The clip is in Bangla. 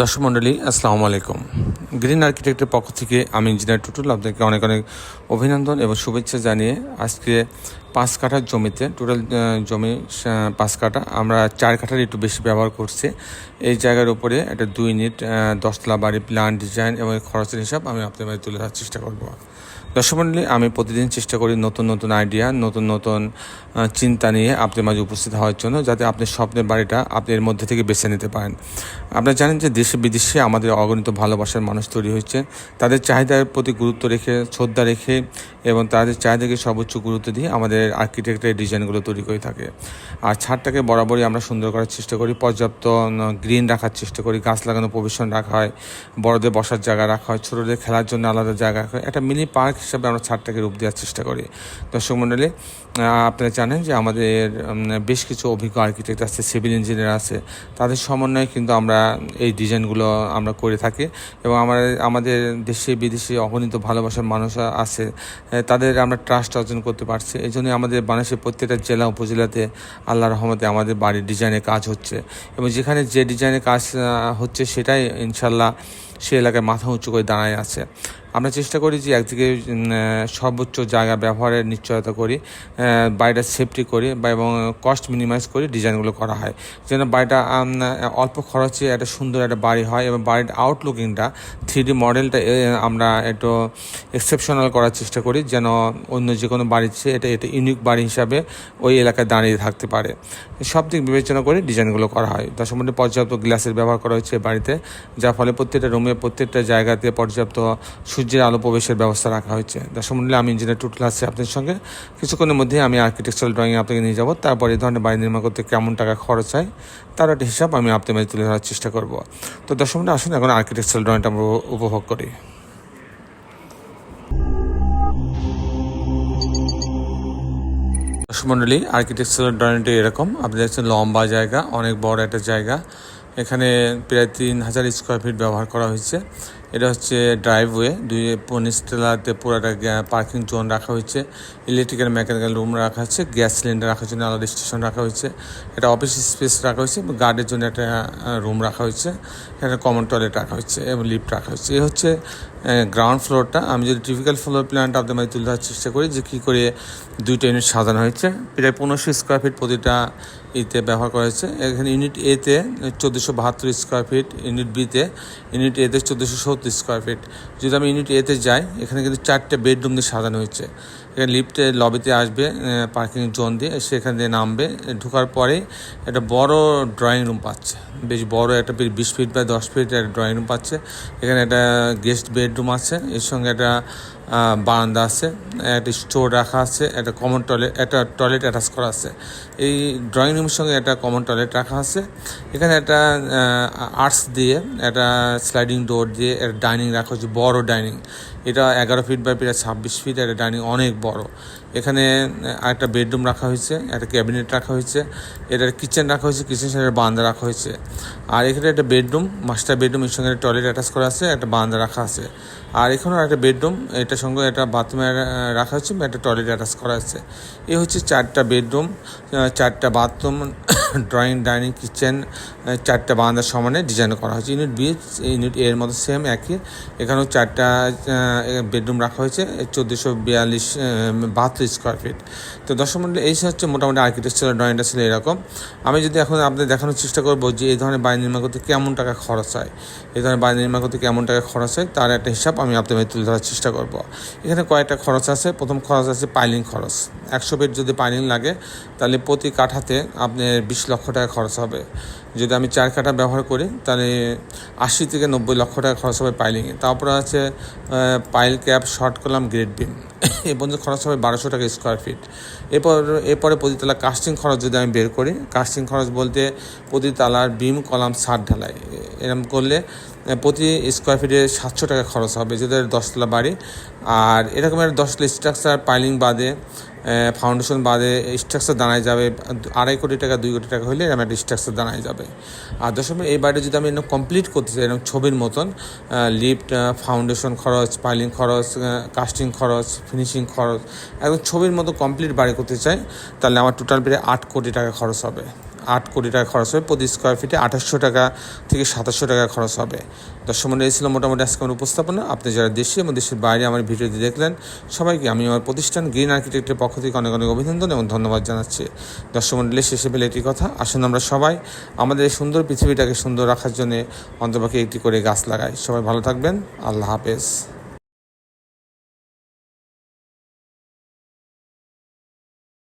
দর্শক মণ্ডলী, আসসালামু আলাইকুম। গ্রিন আর্কিটেক্টের পক্ষ থেকে আমি ইঞ্জিনিয়ার টুটুল আপনাকে অনেক অনেক অভিনন্দন এবং শুভেচ্ছা জানিয়ে আজকে পাঁচ কাঠার জমিতে টোটাল জমি পাঁচ কাঠা, আমরা চার কাঠার একটু বেশি ব্যবহার করছি। এই জায়গার উপরে একটা দুই ইউনিট দশতলা বাড়ি প্ল্যান ডিজাইন এবং খরচের হিসাব আমি আপনাদের তুলে ধরার চেষ্টা করব। দর্শক মণ্ডলী, আমি প্রতিদিন চেষ্টা করি নতুন নতুন আইডিয়া নতুন নতুন চিন্তা নিয়ে আপনার মাঝে উপস্থিত হওয়ার জন্য, যাতে আপনি স্বপ্নের বাড়িটা আপনি এর মধ্যে থেকে বেছে নিতে পারেন। আপনারা জানেন যে দেশে বিদেশে আমাদের অগণিত ভালোবাসার মানুষ তৈরি হয়েছে। তাদের চাহিদার প্রতি গুরুত্ব রেখে, শ্রদ্ধা রেখে এবং তাদের চাহিদাকে সর্বোচ্চ গুরুত্ব দিয়ে আমাদের আর্কিটেক্টের ডিজাইনগুলো তৈরি করে থাকে। আর ছাদটাকে বরাবরই আমরা সুন্দর করার চেষ্টা করি, পর্যাপ্ত গ্রিন রাখার চেষ্টা করি, গাছ লাগানো প্রবেশন রাখা হয়, বড়দের বসার জায়গা রাখা হয়, ছোটোদের খেলার জন্য আলাদা জায়গা রাখা হয়। একটা মিনি পার্ক হিসাবে আমরা ছাদটাকে রূপ দেওয়ার চেষ্টা করি। দর্শক মণ্ডলী আপনারা জানেন যে আমাদের বেশ কিছু অভিজ্ঞ আর্কিটেক্ট আছে সিভিল ইঞ্জিনিয়ার আছে। তাদের সমন্বয়ে কিন্তু আমরা এই ডিজাইনগুলো আমরা করে থাকি এবং আমার, আমাদের দেশে বিদেশে অগণিত ভালোবাসার মানুষ আছে তাদের আমরা ট্রাস্ট অর্জন করতে পারছি। এই জন্য আমাদের বাংলাদেশের প্রত্যেকটা জেলা, উপজেলাতে আল্লাহ রহমতে আমাদের বাড়ির ডিজাইনের কাজ হচ্ছে এবং যেখানে যে ডিজাইনের কাজ হচ্ছে সেটাই ইনশাল্লাহ সে এলাকায় মাথা উঁচু করে দাঁড়ায় আছে। আমরা চেষ্টা করি যে একদিকে সর্বোচ্চ জায়গা ব্যবহারের নিশ্চয়তা করি বাড়িটা সেফটি করি বা এবং কস্ট মিনিমাইজ করে ডিজাইনগুলো করা হয়। যেন বাড়িটা অল্প খরচে একটা সুন্দর একটা বাড়ি হয় এবং বাড়ির আউটলুকিংটা থ্রি মডেলটা আমরা একটু এক্সেপশনাল করার চেষ্টা করি যেন অন্য যে কোনো বাড়ির চেয়ে এটা এটা ইউনিক বাড়ি হিসাবে ওই এলাকায় দাঁড়িয়ে থাকতে পারে। সব দিক বিবেচনা করে ডিজাইনগুলো করা হয়। দশ পর্যাপ্ত গ্লাসের ব্যবহার করা হয়েছে বাড়িতে, যার ফলে প্রত্যেকটা রুমে প্রত্যেকটা জায়গাতে পর্যাপ্ত সূর্যের আলো প্রবেশের ব্যবস্থা রাখা হয়েছে। দর্শক মন্ডলী আমি ইঞ্জিনিয়ার টুটুল আছি আপনাদের সঙ্গে। কিছুক্ষণের মধ্যে আমি আর্কিটেকচারাল ড্রয়িং আপনাকে নিয়ে যাব। তারপর এই ধরনের বাড়ি নির্মাণ করতে কেমন টাকা খরচ হয়, তার একটা হিসাব আমি আপনাদের মাঝে তুলে ধরার চেষ্টা করব। তো দর্শক মন্ডলী আসুন এখন আর্কিটেকচারাল ড্রয়িংটা আমরা উপভোগ করি। মন্ডলী আর্কিটেকচারাল ড্রয়িংটা এরকম। আপনি দেখছেন লম্বা জায়গা, অনেক বড় একটা জায়গা। এখানে প্রায় তিন হাজার স্কোয়ার ফিট ব্যবহার করা হয়েছে। এটা হচ্ছে ড্রাইভওয়ে দুই পনিস্টেলাতে পুরোটা পার্কিং জোন রাখা হয়েছে। ইলেকট্রিক্যাল মেকানিক্যাল রুম রাখা হয়েছে গ্যাস সিলিন্ডার রাখার জন্য আলাদা স্টেশন রাখা হয়েছে। এটা অফিস স্পেস রাখা হয়েছে গার্ডের জন্য একটা রুম রাখা হয়েছে। এখানে কমন টয়লেট রাখা হয়েছে এবং লিফ্ট রাখা হয়েছে। এ হচ্ছে গ্রাউন্ড ফ্লোরটা আমি যদি টিপিক্যাল ফ্লোর প্ল্যানটা আপনাদের তুলে ধরার চেষ্টা করি যে কী করে দুইটা ইউনিট সাজানো হয়েছে। প্রায় পনেরোশো স্কোয়ার ফিট প্রতিটা ইতে ব্যবহার করা হয়েছে। এখানে ইউনিট এতে চোদ্দোশো বাহাত্তর স্কোয়ার ফিট ইউনিট বিতে ইউনিট এতে চোদ্দোশো সত্তর স্কোয়ার ফিট যদি আমি ইউনিট এতে যাই, এখানে কিন্তু চারটে বেডরুম দিয়ে সাজানো হয়েছে। লিফটে লবিতে আসবে পার্কিং জোন দিয়ে, সেখান দিয়ে নামবে। ঢুকার পরে একটা বড় ড্রয়িং রুম পাচ্ছে। বেশ বড় একটা, বেশ ফিট বা দশ ফিট একটা ড্রয়িং রুম পাচ্ছে। এখানে একটা গেস্ট বেডরুম আছে। এর সঙ্গে একটা বারান্দা আছে, একটা স্টোর রাখা আছে, একটা কমন টয়লেট একটা টয়লেট অ্যাটাচ করা আছে। এই ড্রয়িং রুমের সঙ্গে একটা কমন টয়লেট রাখা আছে। এখানে একটা আর্টস দিয়ে, একটা স্লাইডিং ডোর দিয়ে, একটা ডাইনিং রাখা হচ্ছে বড় ডাইনিং এটা এগারো ফিট বাই প্রায় ছাব্বিশ ফিট একটা ডাইনিং অনেক বড়। এখানে একটা বেডরুম রাখা হয়েছে, একটা ক্যাবিনেট রাখা হয়েছে, এটার কিচেন রাখা হয়েছে কিচেন সাইডের বারান্দা রাখা হয়েছে। আর এখানে একটা বেডরুম মাস্টার বেডরুম এর সঙ্গে টয়লেট অ্যাটাচ করা আছে, একটা বারান্দা রাখা আছে। আর এখানেও একটা বেডরুম এটার সঙ্গে একটা বাথরুমে রাখা হচ্ছে একটা টয়লেট অ্যাটাচ করা আছে এ হচ্ছে চারটা বেডরুম চারটা বাথরুম ড্রয়িং ডাইনিং কিচেন চারটা বারান্দার সমানে ডিজাইন করা হয়েছে। ইউনিট বি ইউনিট এর মতো সেম একই। এখানেও চারটা বেডরুম রাখা হয়েছে। চোদ্দোশো বিয়াল্লিশ বাহাত্তর স্কোয়ার ফিট তো দর্শক মন্ডলী, এই হচ্ছে মোটামুটি আর্কিটেকচারাল ড্রয়িংটা ছিল এরকম। আমি যদি এখন আপনাদের দেখানোর চেষ্টা করব যে এই ধরনের বাড়ি নির্মাণ করতে কেমন টাকা খরচ হয়, এই ধরনের বাড়ি নির্মাণ করতে কেমন টাকা খরচ হয়, তার একটা হিসাব আমি আপনাদের তুলে ধরার চেষ্টা করব। এখানে কয়েকটা খরচ আছে। প্রথম খরচ আছে পাইলিং খরচ। একশো বেড যদি পাইলিং লাগে, তাহলে প্রতি কাঠাতে আপনার বিশ লক্ষ টাকা খরচ হবে। যদি আমি চার কাটা ব্যবহার করি, তাহলে আশি থেকে নব্বই লক্ষ টাকা খরচ হবে পাইলিংয়ে তারপরে আছে pile cap short column grade beam এ পর্যন্ত খরচ হবে বারোশো টাকা স্কোয়ার ফিট এরপর, এরপরে প্রতিতলা কাস্টিং খরচ যদি আমি বের করি কাস্টিং খরচ বলতে প্রতিতলার বিম কলাম সার ঢালাই। এরম করলে প্রতি স্কোয়ার ফিটে সাতশো টাকা খরচ হবে, যদি দশতলা বাড়ি। আর এরকমের দশতলা স্ট্রাকচার পাইলিং বাদে ফাউন্ডেশন বাদে স্ট্রাকচার দাঁড়ায় যাবে, আড়াই কোটি টাকা, দুই কোটি টাকা হলে এরকম একটা স্ট্রাকচার দাঁড়ায় যাবে। আর দশমের এই বাড়িটা যদি আমি এরকম কমপ্লিট করতে চাই, এরকম ছবির মতন লিফট ফাউন্ডেশন খরচ পাইলিং খরচ কাস্টিং খরচ ফিনিশিং খরচ, একদম ছবির মতো কমপ্লিট বাড়ি করতে চাই, তাহলে আমার টোটাল বেড়ে আট কোটি টাকা খরচ হবে। আট কোটি টাকা খরচ হবে। প্রতি স্কোয়ার ফিটে আঠাশশো টাকা থেকে সাতাশশো টাকা খরচ হবে। দর্শক মন্ডলী ছিল মোটামুটি আজকে আমার উপস্থাপনা। আপনি যারা দেশে এবং দেশের বাইরে আমার ভিডিওটি দেখলেন, সবাইকে আমি আমার প্রতিষ্ঠান গ্রিন আর্কিটেক্টের পক্ষ থেকে অনেক অনেক অভিনন্দন এবং ধন্যবাদ জানাচ্ছি। দর্শক মন্ডলী শেষে পেলে একটি কথা, আসুন আমরা সবাই আমাদের এই সুন্দর পৃথিবীটাকে সুন্দর রাখার জন্য অন্তপক্ষে একটি করে গাছ লাগাই। সবাই ভালো থাকবেন। আল্লাহ হাফেজ।